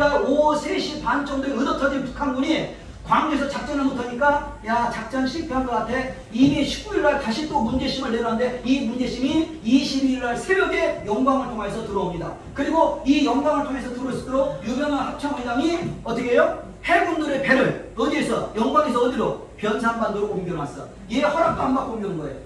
22일날 오후 3시 반 정도에 의도터진 북한군이 광주에서 작전을 못하니까 야 작전 실패한 것 같아 이미 19일날 다시 또 문제심을 내놨는데 이 문제심이 22일날 새벽에 영광을 통해서 들어옵니다. 그리고 이 영광을 통해서 들어올수록 유명한 합참의장이 어떻게 해요? 해군들의 배를 어디에서 영광에서 어디로 변산반도로 옮겨놨어. 얘 허락도 안 받고 옮겨온 거예요.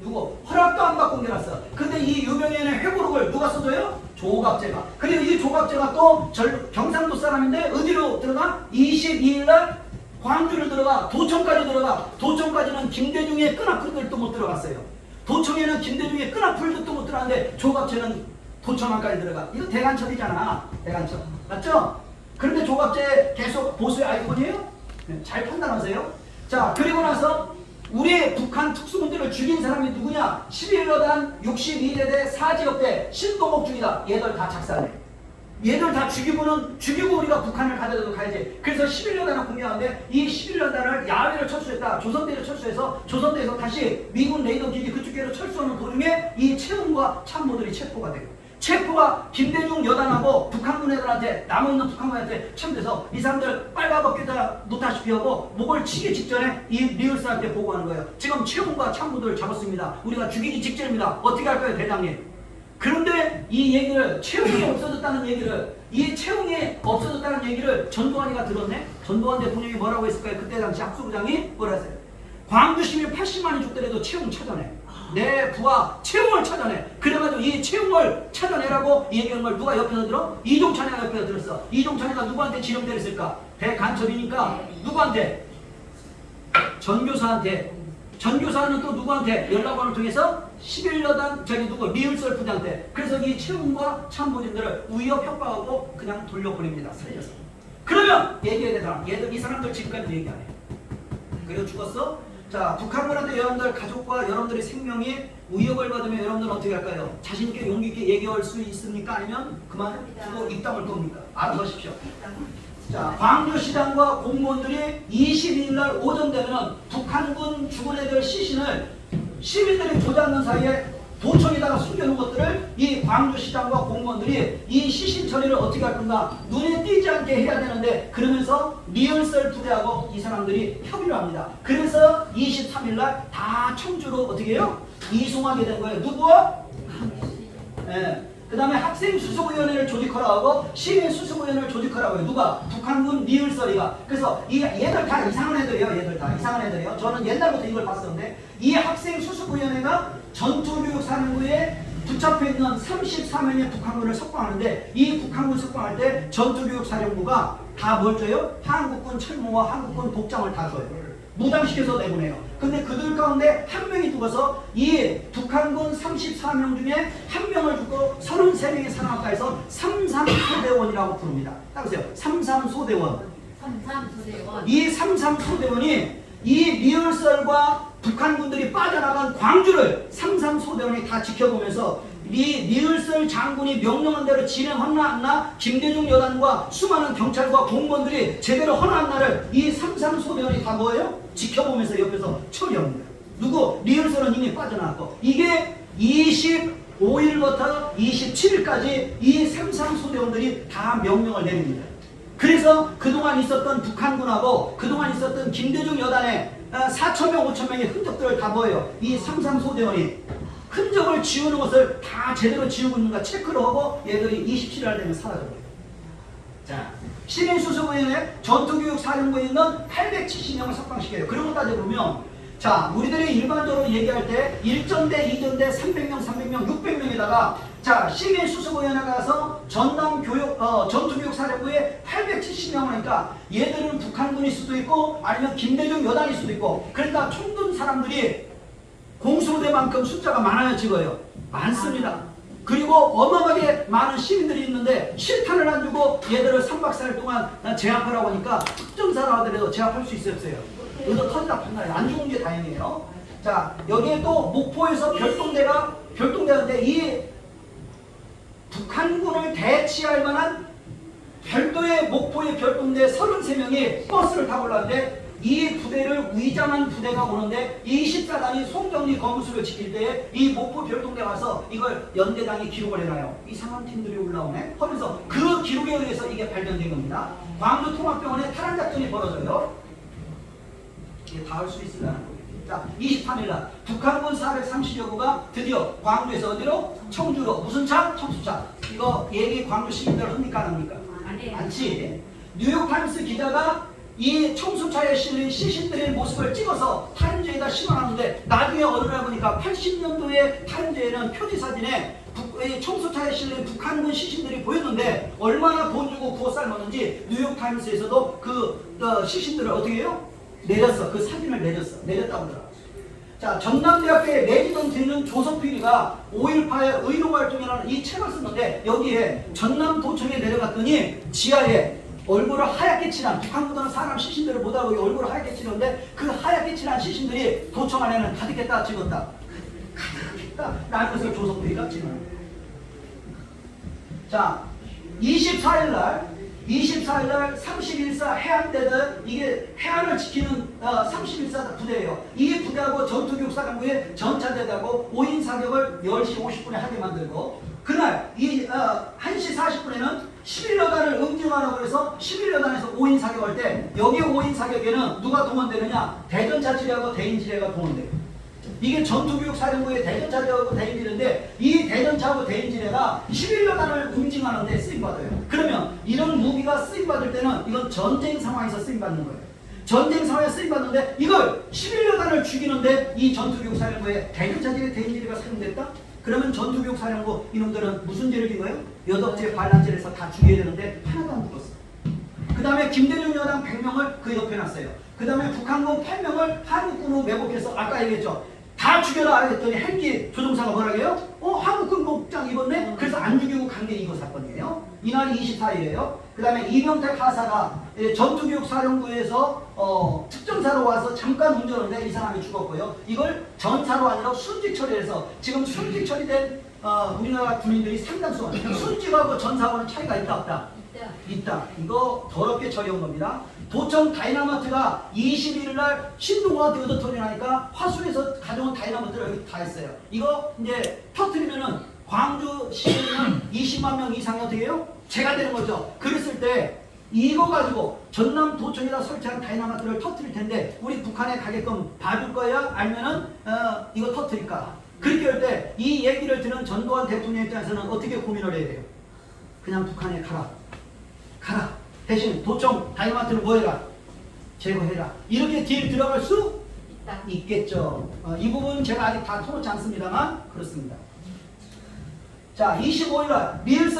누구? 허락도 안 받고 옮겨놨어. 근데 이 유명인의 회고록을 누가 써줘요? 조갑제가. 그리고 이 조갑제가 또 절, 경상도 사람인데 어디로 들어가? 22일날 광주를 들어가 도청까지 들어가 도청까지는 김대중의 끈앞풀들도 못 들어갔어요. 도청에는 김대중의 끈앞풀들도 못 들어갔는데 조갑제는 도청안까지 들어가. 이거 대간첩이잖아. 대간첩. 맞죠? 그런데 조갑제 계속 보수의 아이콘이에요? 네, 잘 판단하세요. 자, 그리고 나서 우리 북한 특수군들을 죽인 사람이 누구냐? 11여단 62대대 사지역 대 신동옥 중이다. 얘들 다 작살내. 얘들 다 죽이고는 죽이고 우리가 북한을 가져도 가야지. 그래서 11년단을 공개하는데 이 11년단을 야외로 철수했다. 조선대로 철수해서 조선대에서 다시 미군 레이더 기지 그쪽으로 철수하는 도중에 이 채용과 참모들이 체포가 돼요. 체포가 김대중 여단하고 북한군 애들한테 남아있는 북한군한테 참돼서 이 사람들 빨가벗기다 놓다시피 하고 목을 치기 직전에 이 리얼스한테 보고하는 거예요. 지금 채용과 참모들 잡았습니다. 우리가 죽이기 직전입니다. 어떻게 할까요, 대장님? 그런데 이 얘기를 채용이 없어졌다는 얘기를 이 채용이 없어졌다는 얘기를 전두환이가 들었네. 전두환 대통령이 뭐라고 했을까요? 그때 당시 학수부장이 뭐라 했어요? 광주 시민 80만이 죽더라도 채용 찾아내. 내 부하 채용을 찾아내. 그래가지고 이 채용을 찾아내라고 이 얘기한 걸 누가 옆에서 들어? 이종찬이가 옆에서 들었어. 이종찬이가 누구한테 지령대했을까? 대간첩이니까 누구한테? 전교사한테 전교사는 또 누구한테 연락원을 통해서 11여단 저기 누구 리을설 부장한테 그래서 이 채용과 참모진들을 우여 협박하고 그냥 돌려보냅니다 살려서 그러면 얘기해야 되잖아 얘들 이 사람들 지금까지 얘기 안 해. 그래서 죽었어? 자 북한군한테 여러분들 가족과 여러분들의 생명이 위협을 받으면 여러분들 은 어떻게 할까요? 자신 있게 용기 있게 얘기할 수 있습니까? 아니면 그만 두고 입당을 겁니까? 알아서 하십시오. 자, 광주시장과 공무원들이 22일 날 오전 되면 북한군 죽은 애들 시신을 시민들이 보지 않는 사이에 도청에다가 숨겨놓은 것들을 이 광주시장과 공무원들이 이 시신 처리를 어떻게 할 건가 눈에 띄지 않게 해야 되는데 그러면서 리얼설 부대하고 이 사람들이 협의를 합니다. 그래서 23일 날 다 청주로 어떻게 해요? 이송하게 된 거예요. 누구와? 예. 그 다음에 학생 수습위원회를 조직하라고 하고 시민 수습위원회를 조직하라고 해요. 누가? 북한군 리을설이가. 그래서 이 얘들 다 이상한 애들이에요. 얘들 다 이상한 애들이에요. 저는 옛날부터 이걸 봤었는데 이 학생 수습위원회가 전투교육사령부에 붙잡혀 있는 34명의 북한군을 석방하는데 이 북한군 석방할 때 전투교육사령부가 다 뭘 줘요? 한국군 철모와 한국군 복장을 다 줘요. 무장시켜서 내보내요. 근데 그들 가운데 한 명이 죽어서 이 북한군 34명 중에 한 명을 죽고 33명이 사망했다 해서 삼삼소대원이라고 부릅니다. 따보세요. 삼삼소대원. 삼삼소대원 이 삼삼소대원이 이 리얼설과 북한군들이 빠져나간 광주를 삼삼소대원이 다 지켜보면서 이 리얼설 장군이 명령한 대로 진행하나 안나 김대중 여단과 수많은 경찰과 공무원들이 제대로 하나 안나를 이 삼삼소대원이 다 뭐예요? 지켜보면서 옆에서 처리합니다. 누구? 리얼설은 이미 빠져나갔고 이게 25일부터 27일까지 이 삼삼소대원들이 다 명령을 내립니다. 그래서 그동안 있었던 북한군하고 그동안 있었던 김대중 여단의 4천명, 5천명의 흔적들을 다 뭐예요? 이 삼삼소대원이 흔적을 지우는 것을 다 제대로 지우고 있는가 체크를 하고 얘들이 27일 되면 사라져버려요. 자, 시민수습위원회 전투교육사령부에 있는 870명을 석방시켜요. 그런 거 따져보면 자, 우리들이 일반적으로 얘기할 때 1전대, 2전대, 300명, 300명, 600명에다가 자, 시민수습위원회 가서 전남 교육, 어, 전투교육사령부에 870명을 하니까 얘들은 북한군일 수도 있고 아니면 김대중 여단일 수도 있고 그러니까 총든 사람들이 공수대만큼 숫자가 많아야 찍어요. 많습니다. 그리고 어마어마하게 많은 시민들이 있는데 실탄을 안 주고 얘들을 3박 4일 동안 제압하라고 하니까 특정사로 하더라도 제압할 수 있었어요. 의도 터지다 판단해. 안 죽은 게 다행이에요. 자, 여기에 또 목포에서 별동대가, 별동대인데 이 북한군을 대치할 만한 별도의 목포의 별동대 33명이 버스를 타고 올라왔는데 이 부대를 위장한 부대가 오는데 이 14단이 송정리 거무수를 지킬 때에 이 목포 별동대 와서 이걸 연대당이 기록을 해놔요. 이상한 팀들이 올라오네. 하면서 그 기록에 의해서 이게 발견된 겁니다. 광주 통합병원에 탈환 작전이 벌어져요. 이게 다 할 수 있을까요? 자, 23일 날 북한군 430여 구가 드디어 광주에서 어디로? 청주로 무슨 차? 청수차. 이거 얘기 광주 시민들 합니까 안 합니까? 안 해요. 않지. 뉴욕타임스 기자가 이 청소차에 실린 시신들의 모습을 찍어서 타임즈에다 실어놨는데 나중에 어느 날 보니까 80년도에 타임즈에는 표지 사진에 북- 이 청소차에 실린 북한군 시신들이 보였는데 얼마나 돈 주고 구워 삶았는지 뉴욕타임스에서도 그 어, 시신들을 어떻게 해요? 내렸어. 그 사진을 내렸어. 내렸다고 하더라. 자, 전남대학교의 레지던트 있는 조석필이가 5.18의 의료활동이라는 이 책을 썼는데 여기에 전남도청에 내려갔더니 지하에 얼굴을 하얗게 칠한 북한군은 사람 시신들을 못하고 얼굴을 하얗게 칠했는데 그 하얗게 칠한 시신들이 도청 안에는 가득했다 찍었다. 가득했다. 라는 것을 조석필이가 찍어요. 자, 24일 날 24일 날 31사 해안대들 이게 해안을 지키는 어, 31사 부대예요. 이 부대하고 전투교육사령부의 전차대하고 5인 사격을 10시 50분에 하게 만들고 그날 이 어, 1시 40분에는 11여단을 응징하라고 해서 11여단에서 5인 사격할 때 여기 5인 사격에는 누가 동원되느냐 대전차지뢰하고 대인지뢰가 동원돼요. 이게 전투교육 사령부의 대전차하고 대인지뢰인데 이 대전차하고 대인지뢰가 11여단을 응징하는데 쓰임받아요. 그러면 이런 무기가 쓰임받을 때는 이건 전쟁 상황에서 쓰임받는 거예요. 전쟁 상황에 쓰임받는데 이걸 11여단을 죽이는데 이 전투교육 사령부의 대전차지뢰 대인지뢰가 사용됐다? 그러면 전투교육 사령부 이놈들은 무슨 죄를 진 거예요? 여덕죄, 반란죄에서 다 죽여야 되는데 하나도 안 죽었어. 그 다음에 김대중 여당 100명을 그 옆에 놨어요. 그 다음에 북한군 8명을 한국군으로 매복해서 아까 얘기했죠. 다 죽여라 했더니 헬기 조종사가 뭐라 해요? 어 한국군 복장 입었네? 그래서 안 죽이고 간 게 이거 사건이에요. 이날이 24일이에요. 그 다음에 이명택 하사가 예, 전투교육 사령부에서 어, 특전사로 와서 잠깐 운전하는데 이 사람이 죽었고요. 이걸 전사로 아니라 순직 처리해서 지금 순직 처리된 어, 우리나라 군인들이 상당수 순직하고 전사하고는 차이가 있다 없다? 있다. 이거 더럽게 처리한 겁니다. 도청 다이나마트가 21일 날 신동호한테 얻어터리 나니까 화순에서 가져온 다이나마트를 여기 다 했어요. 이거 이제 터트리면은 광주 시민은 20만 명 이상이 어떻게 해요? 제가 되는 거죠. 그랬을 때 이거 가지고 전남 도청에다 설치한 다이나마트를 터트릴 텐데 우리 북한에 가게끔 봐줄 거야? 아니면은 어, 이거 터트릴까? 그렇게 할 때 이 얘기를 들은 전두환 대통령 입장에서는 어떻게 고민을 해야 돼요? 그냥 북한에 가라. 가라. 대신 도청 다이마트를 뭐 해라? 제거해라. 이렇게 딜 들어갈 수 있다. 있겠죠. 어, 이 부분 제가 아직 다 토로지 않습니다만 그렇습니다. 자, 25일 날 미일서